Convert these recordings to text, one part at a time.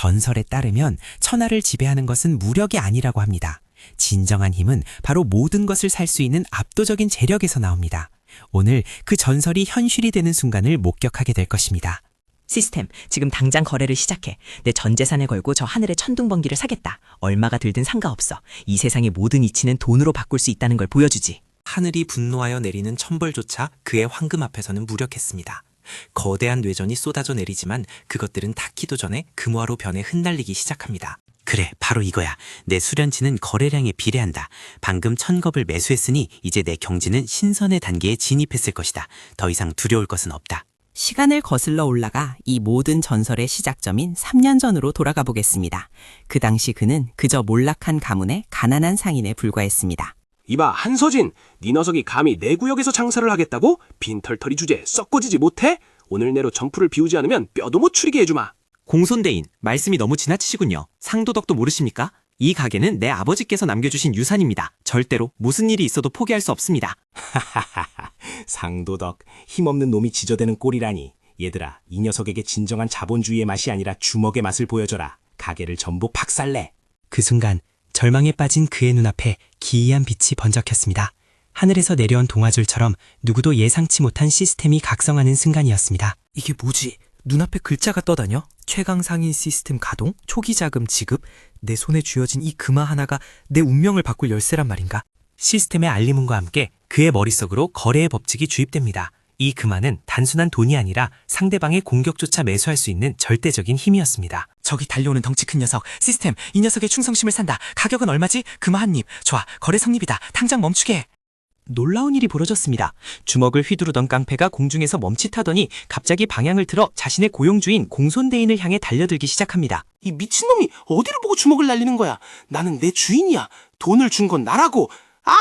전설에 따르면 천하를 지배하는 것은 무력이 아니라고 합니다. 진정한 힘은 바로 모든 것을 살 수 있는 압도적인 재력에서 나옵니다. 오늘 그 전설이 현실이 되는 순간을 목격하게 될 것입니다. 시스템, 지금 당장 거래를 시작해. 내 전 재산을 걸고 저 하늘의 천둥번기를 사겠다. 얼마가 들든 상관없어. 이 세상의 모든 이치는 돈으로 바꿀 수 있다는 걸 보여주지. 하늘이 분노하여 내리는 천벌조차 그의 황금 앞에서는 무력했습니다. 거대한 뇌전이 쏟아져 내리지만 그것들은 닿기도 전에 금화로 변해 흩날리기 시작합니다. 그래, 바로 이거야. 내 수련치는 거래량에 비례한다. 방금 천겁을 매수했으니 이제 내 경지는 신선의 단계에 진입했을 것이다. 더 이상 두려울 것은 없다. 시간을 거슬러 올라가 이 모든 전설의 시작점인 3년 전으로 돌아가 보겠습니다. 그 당시 그는 그저 몰락한 가문의 가난한 상인에 불과했습니다. 이봐 한서진 네 녀석이 감히 내 구역에서 장사를 하겠다고? 빈털터리 주제 썩거지지 못해? 오늘 내로 정풀을 비우지 않으면 뼈도 못 추리게 해주마 공손대인, 말씀이 너무 지나치시군요. 상도덕도 모르십니까? 이 가게는 내 아버지께서 남겨주신 유산입니다. 절대로 무슨 일이 있어도 포기할 수 없습니다. 상도덕, 힘없는 놈이 지저대는 꼴이라니. 얘들아, 이 녀석에게 진정한 자본주의의 맛이 아니라 주먹의 맛을 보여줘라. 가게를 전부 박살내. 그 순간 절망에 빠진 그의 눈앞에 기이한 빛이 번쩍했습니다. 하늘에서 내려온 동화줄처럼 누구도 예상치 못한 시스템이 각성하는 순간이었습니다. 이게 뭐지? 눈앞에 글자가 떠다녀? 최강 상인 시스템 가동? 초기 자금 지급? 내 손에 쥐어진 이 금화 하나가 내 운명을 바꿀 열쇠란 말인가? 시스템의 알림음과 함께 그의 머릿속으로 거래의 법칙이 주입됩니다. 이 금화는 단순한 돈이 아니라 상대방의 공격조차 매수할 수 있는 절대적인 힘이었습니다. 저기 달려오는 덩치 큰 녀석. 시스템, 이 녀석의 충성심을 산다. 가격은 얼마지? 금화 한 입. 좋아, 거래 성립이다. 당장 멈추게 해. 놀라운 일이 벌어졌습니다. 주먹을 휘두르던 깡패가 공중에서 멈칫하더니 갑자기 방향을 틀어 자신의 고용주인 공손대인을 향해 달려들기 시작합니다. 이 미친놈이 어디를 보고 주먹을 날리는 거야 나는 내 주인이야 돈을 준 건 나라고 아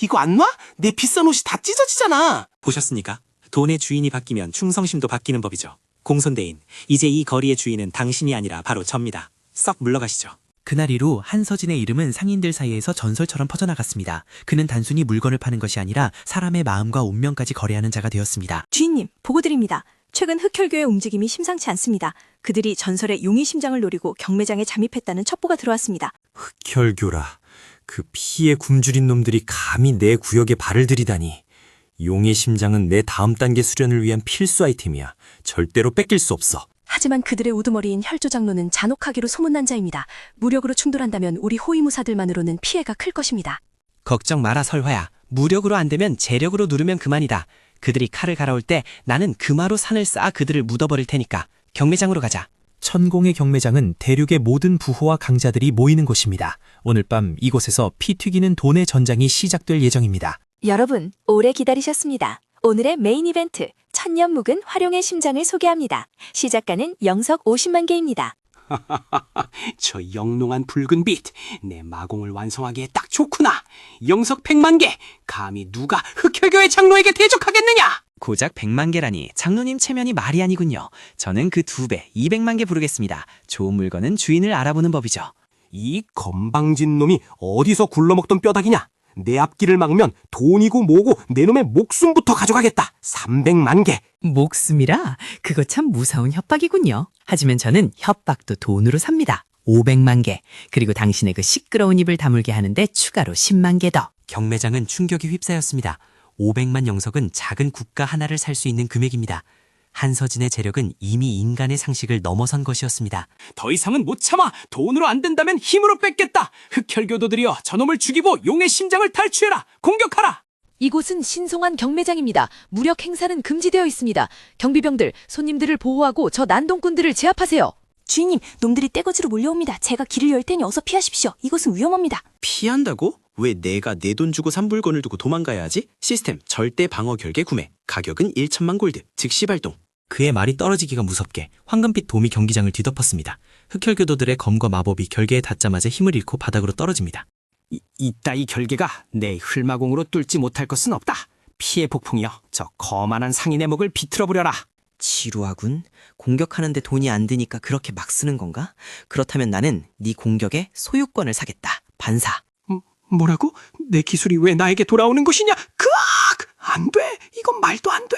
이거 안 놔? 내 비싼 옷이 다 찢어지잖아 보셨습니까? 돈의 주인이 바뀌면 충성심도 바뀌는 법이죠. 공손대인, 이제 이 거리의 주인은 당신이 아니라 바로 접니다. 썩 물러가시죠. 그날 이후 한서진의 이름은 상인들 사이에서 전설처럼 퍼져나갔습니다. 그는 단순히 물건을 파는 것이 아니라 사람의 마음과 운명까지 거래하는 자가 되었습니다. 주인님, 보고 드립니다. 최근 흑혈교의 움직임이 심상치 않습니다. 그들이 전설의 용의 심장을 노리고 경매장에 잠입했다는 첩보가 들어왔습니다. 흑혈교라. 그 피에 굶주린 놈들이 감히 내 구역에 발을 들이다니. 용의 심장은 내 다음 단계 수련을 위한 필수 아이템이야. 절대로 뺏길 수 없어. 하지만 그들의 우두머리인 혈조 장로는 잔혹하기로 소문난 자입니다. 무력으로 충돌한다면 우리 호위무사들만으로는 피해가 클 것입니다. 걱정 마라 설화야. 무력으로 안 되면 재력으로 누르면 그만이다. 그들이 칼을 갈아올 때 나는 금화로 산을 쌓아 그들을 묻어버릴 테니까 경매장으로 가자. 천공의 경매장은 대륙의 모든 부호와 강자들이 모이는 곳입니다. 오늘 밤 이곳에서 피 튀기는 돈의 전장이 시작될 예정입니다. 여러분, 오래 기다리셨습니다. 오늘의 메인 이벤트, 천년 묵은 활용의 심장을 소개합니다. 시작가는 영석 50만 개입니다. 저 영롱한 붉은 빛 내 마공을 완성하기에 딱 좋구나 영석 백만 개 감히 누가 흑혈교의 장로에게 대적하겠느냐 고작 100만 개라니 장로님 체면이 말이 아니군요. 저는 그 두 배, 200만 개 부르겠습니다. 좋은 물건은 주인을 알아보는 법이죠. 이 건방진 놈이 어디서 굴러먹던 뼈다귀냐 내 앞길을 막으면 돈이고 뭐고 내 놈의 목숨부터 가져가겠다 300만 개 목숨이라? 그거 참 무서운 협박이군요. 하지만 저는 협박도 돈으로 삽니다. 500만 개. 그리고 당신의 그 시끄러운 입을 다물게 하는데 추가로 10만 개 더. 경매장은 충격이 휩싸였습니다. 500만 영석은 작은 국가 하나를 살 수 있는 금액입니다. 한서진의 재력은 이미 인간의 상식을 넘어선 것이었습니다. 더 이상은 못 참아 돈으로 안 된다면 힘으로 뺏겠다 흑혈교도들이여 저놈을 죽이고 용의 심장을 탈취해라 공격하라 이곳은 신성한 경매장입니다. 무력 행사는 금지되어 있습니다. 경비병들, 손님들을 보호하고 저 난동꾼들을 제압하세요. 주인님, 놈들이 떼거지로 몰려옵니다. 제가 길을 열 테니 어서 피하십시오. 이곳은 위험합니다. 피한다고? 왜 내가 내 돈 주고 산 물건을 두고 도망가야 하지? 시스템 절대 방어 결계 구매. 가격은 1천만 골드. 즉시 발동. 그의 말이 떨어지기가 무섭게 황금빛 도미 경기장을 뒤덮었습니다. 흑혈교도들의 검과 마법이 결계에 닿자마자 힘을 잃고 바닥으로 떨어집니다. 이, 이따이 결계가 내 흘마공으로 뚫지 못할 것은 없다. 피해 폭풍이여, 저 거만한 상인의 목을 비틀어버려라. 지루하군. 공격하는데 돈이 안 드니까 그렇게 막 쓰는 건가? 그렇다면 나는 네 공격에 소유권을 사겠다. 반사. 뭐라고? 내 기술이 왜 나에게 돌아오는 것이냐? 그악! 안 돼! 이건 말도 안 돼!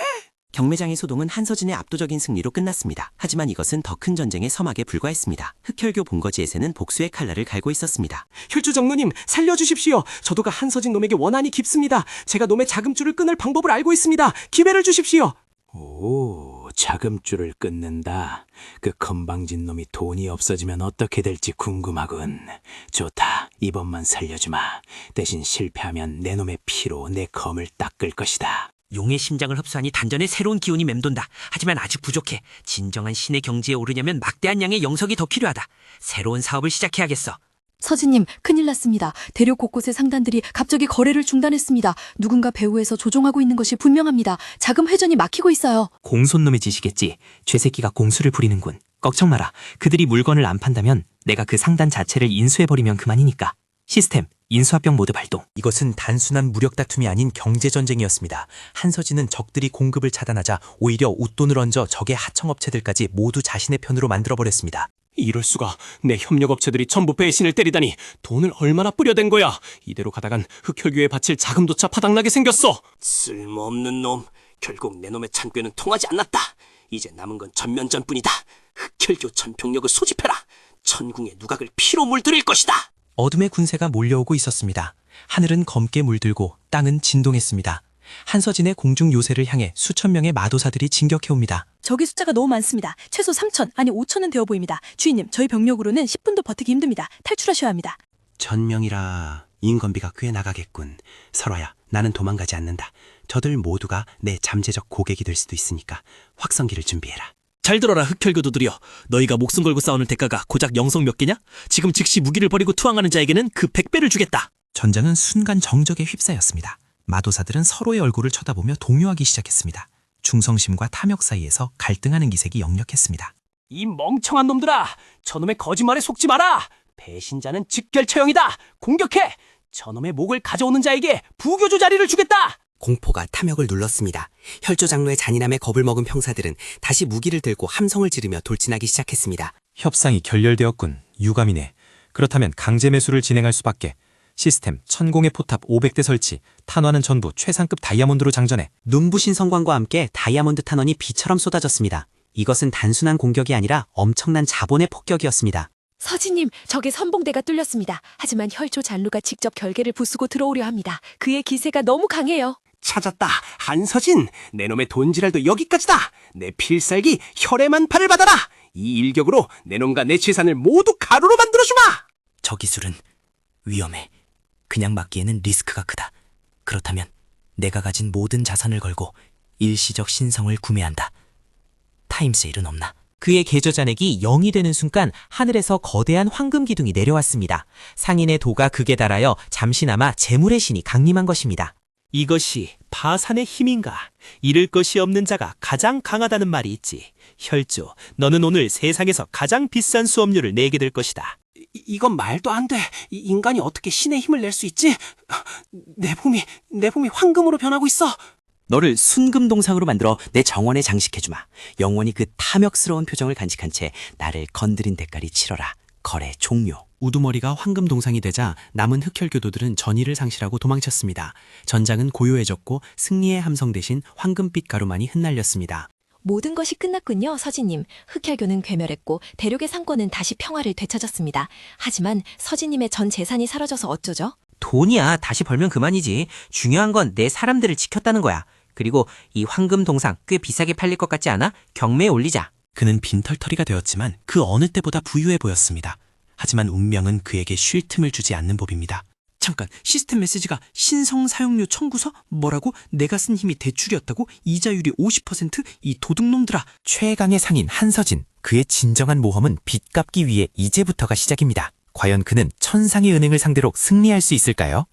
경매장의 소동은 한서진의 압도적인 승리로 끝났습니다. 하지만 이것은 더 큰 전쟁의 서막에 불과했습니다. 흑혈교 본거지에서는 복수의 칼날을 갈고 있었습니다. 혈주 장로님 살려주십시오. 저도가 한서진 놈에게 원한이 깊습니다. 제가 놈의 자금줄을 끊을 방법을 알고 있습니다. 기회를 주십시오. 오, 자금줄을 끊는다. 그 건방진 놈이 돈이 없어지면 어떻게 될지 궁금하군. 좋다. 이번만 살려주마. 대신 실패하면 내 놈의 피로 내 검을 닦을 것이다. 용의 심장을 흡수하니 단전에 새로운 기운이 맴돈다. 하지만 아직 부족해. 진정한 신의 경지에 오르려면 막대한 양의 영석이 더 필요하다. 새로운 사업을 시작해야겠어. 서진님, 큰일 났습니다. 대륙 곳곳의 상단들이 갑자기 거래를 중단했습니다. 누군가 배후에서 조종하고 있는 것이 분명합니다. 자금 회전이 막히고 있어요. 공손놈의 짓이겠지. 죄새끼가 공수를 부리는군. 걱정 마라. 그들이 물건을 안 판다면 내가 그 상단 자체를 인수해버리면 그만이니까. 시스템, 인수합병 모드 발동. 이것은 단순한 무력 다툼이 아닌 경제 전쟁이었습니다. 한서진은 적들이 공급을 차단하자 오히려 웃돈을 얹어 적의 하청업체들까지 모두 자신의 편으로 만들어버렸습니다. 이럴 수가. 내 협력업체들이 전부 배신을 때리다니 돈을 얼마나 뿌려댄 거야. 이대로 가다간 흑혈교에 바칠 자금조차 파닥나게 생겼어. 쓸모없는 놈. 결국 내 놈의 찬꾀는 통하지 않았다. 이제 남은 건 전면전뿐이다. 흑혈교 전병력을 소집해라. 천궁의 누각을 피로 물들일 것이다. 어둠의 군세가 몰려오고 있었습니다. 하늘은 검게 물들고 땅은 진동했습니다. 한서진의 공중 요새를 향해 수천 명의 마도사들이 진격해옵니다. 적의 숫자가 너무 많습니다. 최소 3천, 아니 5천은 되어 보입니다. 주인님, 저희 병력으로는 10분도 버티기 힘듭니다. 탈출하셔야 합니다. 전명이라 인건비가 꽤 나가겠군. 설화야, 나는 도망가지 않는다. 저들 모두가 내 잠재적 고객이 될 수도 있으니까 확성기를 준비해라. 잘 들어라 흑혈교도들이여 너희가 목숨 걸고 싸우는 대가가 고작 영성 몇 개냐? 지금 즉시 무기를 버리고 투항하는 자에게는 그 백배를 주겠다 전장은 순간 정적에 휩싸였습니다. 마도사들은 서로의 얼굴을 쳐다보며 동요하기 시작했습니다. 충성심과 탐욕 사이에서 갈등하는 기색이 역력했습니다. 이 멍청한 놈들아! 저놈의 거짓말에 속지 마라! 배신자는 즉결 처형이다! 공격해! 저놈의 목을 가져오는 자에게 부교주 자리를 주겠다! 공포가 탐욕을 눌렀습니다. 혈조 장로의 잔인함에 겁을 먹은 병사들은 다시 무기를 들고 함성을 지르며 돌진하기 시작했습니다. 협상이 결렬되었군. 유감이네. 그렇다면 강제 매수를 진행할 수밖에. 시스템 천공의 포탑 500대 설치, 탄환은 전부 최상급 다이아몬드로 장전해. 눈부신 성광과 함께 다이아몬드 탄원이 비처럼 쏟아졌습니다. 이것은 단순한 공격이 아니라 엄청난 자본의 폭격이었습니다. 서진님, 적의 선봉대가 뚫렸습니다. 하지만 혈조 잔루가 직접 결계를 부수고 들어오려 합니다. 그의 기세가 너무 강해요. 찾았다. 한서진. 내 놈의 돈지랄도 여기까지다. 내 필살기 혈의 팔을 받아라. 이 일격으로 내 놈과 내 재산을 모두 가루로 만들어주마. 저 기술은 위험해. 그냥 막기에는 리스크가 크다. 그렇다면 내가 가진 모든 자산을 걸고 일시적 신성을 구매한다. 타임세일은 없나? 그의 계좌 잔액이 0이 되는 순간 하늘에서 거대한 황금 기둥이 내려왔습니다. 상인의 도가 극에 달하여 잠시나마 재물의 신이 강림한 것입니다. 이것이 파산의 힘인가? 잃을 것이 없는 자가 가장 강하다는 말이 있지 혈조 너는 오늘 세상에서 가장 비싼 수업료를 내게 될 것이다 이, 이건 말도 안 돼. 이 인간이 어떻게 신의 힘을 낼 수 있지? 내 몸이 내 몸이 황금으로 변하고 있어. 너를 순금 동상으로 만들어 내 정원에 장식해주마. 영원히 그 탐욕스러운 표정을 간직한 채 나를 건드린 대가리 치러라. 거래 종료. 우두머리가 황금 동상이 되자 남은 흑혈교도들은 전의를 상실하고 도망쳤습니다. 전장은 고요해졌고 승리의 함성 대신 황금빛 가루만이 흩날렸습니다. 모든 것이 끝났군요, 서진님. 흑혈교는 괴멸했고 대륙의 상권은 다시 평화를 되찾았습니다. 하지만 서진님의 전 재산이 사라져서 어쩌죠? 돈이야. 다시 벌면 그만이지. 중요한 건 내 사람들을 지켰다는 거야. 그리고 이 황금 동상 꽤 비싸게 팔릴 것 같지 않아? 경매에 올리자. 그는 빈털터리가 되었지만 그 어느 때보다 부유해 보였습니다. 하지만 운명은 그에게 쉴 틈을 주지 않는 법입니다. 잠깐, 시스템 메시지가 신성 사용료 청구서? 뭐라고? 내가 쓴 힘이 대출이었다고? 이자율이 50%? 이 도둑놈들아! 최강의 상인 한서진. 그의 진정한 모험은 빚 갚기 위해 이제부터가 시작입니다. 과연 그는 천상의 은행을 상대로 승리할 수 있을까요?